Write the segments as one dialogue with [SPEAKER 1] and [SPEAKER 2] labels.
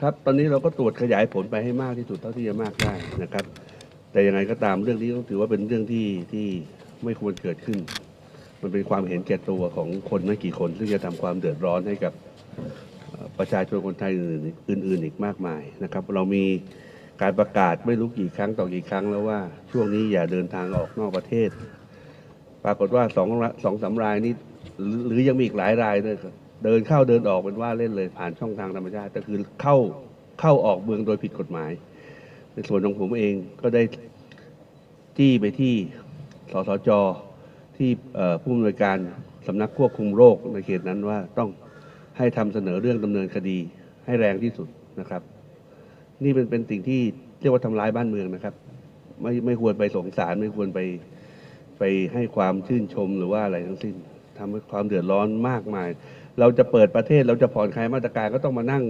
[SPEAKER 1] ครับ ตอนนี้เราก็ตรวจขยายผลไปให้มากที่สุดเท่าที่จะมากได้นะครับ แต่ยังไงก็ตามเรื่องนี้ต้องถือว่าเป็นเรื่องที่ที่ไม่ควรเกิดขึ้น มันเป็นความเห็นแก่ตัวของคนไม่กี่คน ซึ่งจะทำความเดือดร้อนให้กับประชาชนคนไทยอื่นๆอื่นๆอีกมากมายนะครับ เรามีการประกาศไม่รู้กี่ครั้งต่อกี่ครั้งแล้วว่า ช่วงนี้อย่าเดินทางออกนอกประเทศ ปรากฏว่าสองละสองสามรายนี้หรือหรือยังมีอีกหลายรายด้วยครับ เดินเข้าเดินออกเป็นว่าเล่นเลยผ่านช่องทางธรรมชาติก็คือเข้าเข้าออกเมืองโดยผิดกฎหมาย ในส่วนของผมเองก็ได้จี้ไปที่สสจที่ผู้อำนวยการสำนักควบคุมโรคในเขตนั้นว่าต้องให้ทำเสนอเรื่องดำเนินคดีให้แรงที่สุดนะครับ นี่เป็นเป็นสิ่งที่เรียกว่าทำร้ายบ้านเมืองนะครับ ไม่ไม่ควรไปสงสารไม่ควรไปไปให้ความชื่นชมหรือว่าอะไรทั้งสิ้น ทำให้ความเดือดร้อนมากมาย เราจะเปิดประเทศเราจะผ่อนคลายมาตรการก็ต้องมานั่ง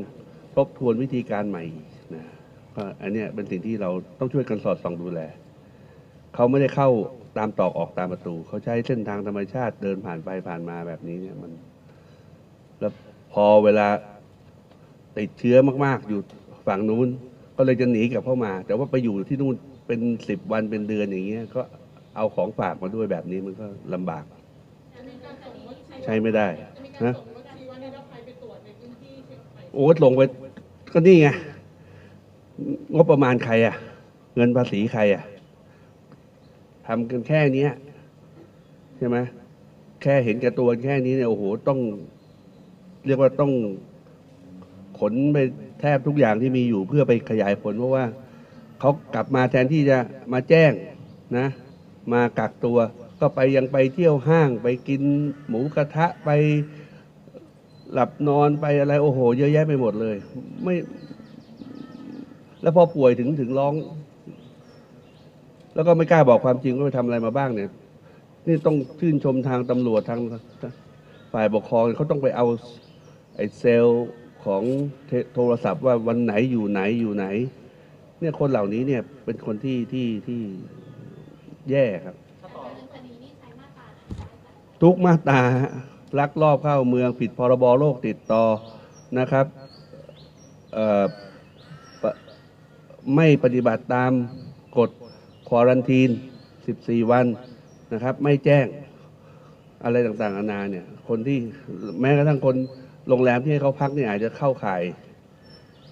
[SPEAKER 1] ทบทวนวิธีการใหม่กนะก็อันเนี้ยเป็นสิ่งที่เราต้องช่วยกันสอดส่องดูแล เขาไม่ได้เข้าตามตอกออกตามประตู เขาใช้เส้นทางธรรมชาติเดินผ่านไปผ่านมาแบบนี้เนี่ยมัน แล้วพอเวลาติดเชื้อมาก ๆ อยู่ฝั่งนู้น ก็เลยจะหนีกลับเข้ามา แต่ว่าไปอยู่ที่นู่นเป็นสิบวันเป็นเดือนอย่างเงี้ยก็เอาของฝากมาด้วยแบบนี้มันก็ลำบาก ใช้ไม่ได้ฮะโอ้ลงไปก็นี่ไงงบประมาณใครอะเงินภาษีใครอะทำกันแค่เนี้ยใช่ไหมแค่เห็นแก่ตัวแค่นี้เนี่ยโอ้โหต้อง เรียกว่าต้องขนไปแทบทุกอย่างที่มีอยู่เพื่อไปขยายผล เพราะว่าเขากลับมาแทนที่จะมาแจ้งนะ มากักตัว ก็ไปยังไปเที่ยวห้างไปกินหมูกระทะไปหลับนอนไปอะไรโอ้โห เยอะแยะไปหมดเลย ไม่ แล้วพอป่วยถึงถึงร้อง แล้วก็ไม่กล้าบอกความจริงว่าไปทำอะไรมาบ้างเนี่ย นี่ต้องชื่นชมทางตำรวจทางฝ่ายปกครองเขาต้องไปเอาไอ้เซลล์ของโทรศัพท์ว่าวันไหนอยู่ไหนอยู่ไหน เนี่ยคนเหล่านี้เนี่ยเป็นคนที่ที่ที่แย่ครับ ทุกมาตราลักลอบเข้าเมืองผิดพรบโรคติดต่อนะครับไม่ปฏิบัติตามกฎควอรันทีน 14 วันนะครับ ไม่แจ้งอะไรต่างๆนานาเนี่ย คนที่แม้กระทั่งคนโรงแรมที่ให้เขาพักเนี่ยอาจจะเข้าข่าย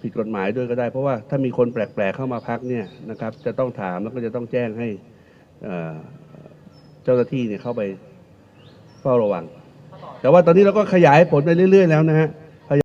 [SPEAKER 1] ผิดกฎหมายด้วยก็ได้ เพราะว่าถ้ามีคนแปลกๆเข้ามาพักเนี่ยนะครับ จะต้องถามแล้วก็จะต้องแจ้งให้เอ่อเจ้าหน้าที่เนี่ยเข้าไป เฝ้าระวัง แต่ว่าตอนนี้เราก็ขยายผลไปเรื่อย ๆ แล้วนะฮะ